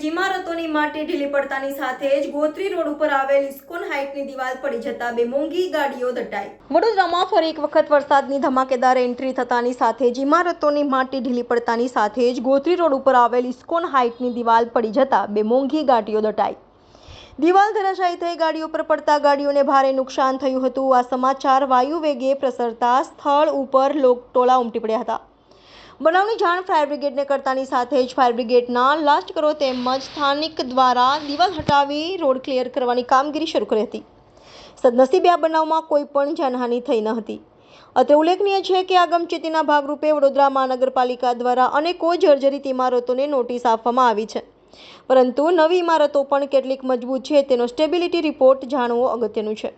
જ ઇમારતોની માટી ઢીલી પડતાની સાથે જ ગોત્રી રોડ ઉપર આવેલ ઇસ્કોન હાઇટની દિવાલ પડી જતા બે મોંઘી ગાડીઓ દટાઈ. વડોદરામાં ફરી એક વખત વરસાદની ધમાકેદાર એન્ટ્રી થતાની સાથે જ ઇમારતોની માટી ઢીલી પડતાની સાથે જ ગોત્રી રોડ ઉપર આવેલ ઇસ્કોન હાઇટની દિવાલ પડી જતા બે મોંઘી ગાડીઓ દટાઈ. દિવાલ ધરાશાયી થઈ ગાડીઓ પર પડતા ગાડીઓને ભારે નુકસાન થયું હતું. આ સમાચાર વાયુ વેગે પ્રસરતા સ્થળ ઉપર લોકટોળા ઉમટી પડ્યા હતા. બનાવની જાણ ફાયર બ્રિગેડને કરતાની સાથે જ ફાયર બ્રિગેડના લાશ્કરો તેમજ સ્થાનિક દ્વારા દિવાલ હટાવી રોડ ક્લિયર કરવાની કામગીરી શરૂ કરી હતી. સદનસીબે આ બનાવમાં કોઈ પણ જાનહાનિ થઈ ન હતી. અત્રે ઉલ્લેખનીય છે કે આગમચેતીના ભાગરૂપે વડોદરા મહાનગરપાલિકા દ્વારા અનેકો જર્જરિત ઇમારતોને નોટિસ આપવામાં આવી છે. પરંતુ નવી ઇમારતો પણ કેટલીક મજબૂત છે તેનો સ્ટેબિલિટી રિપોર્ટ જાણવો અગત્યનું છે.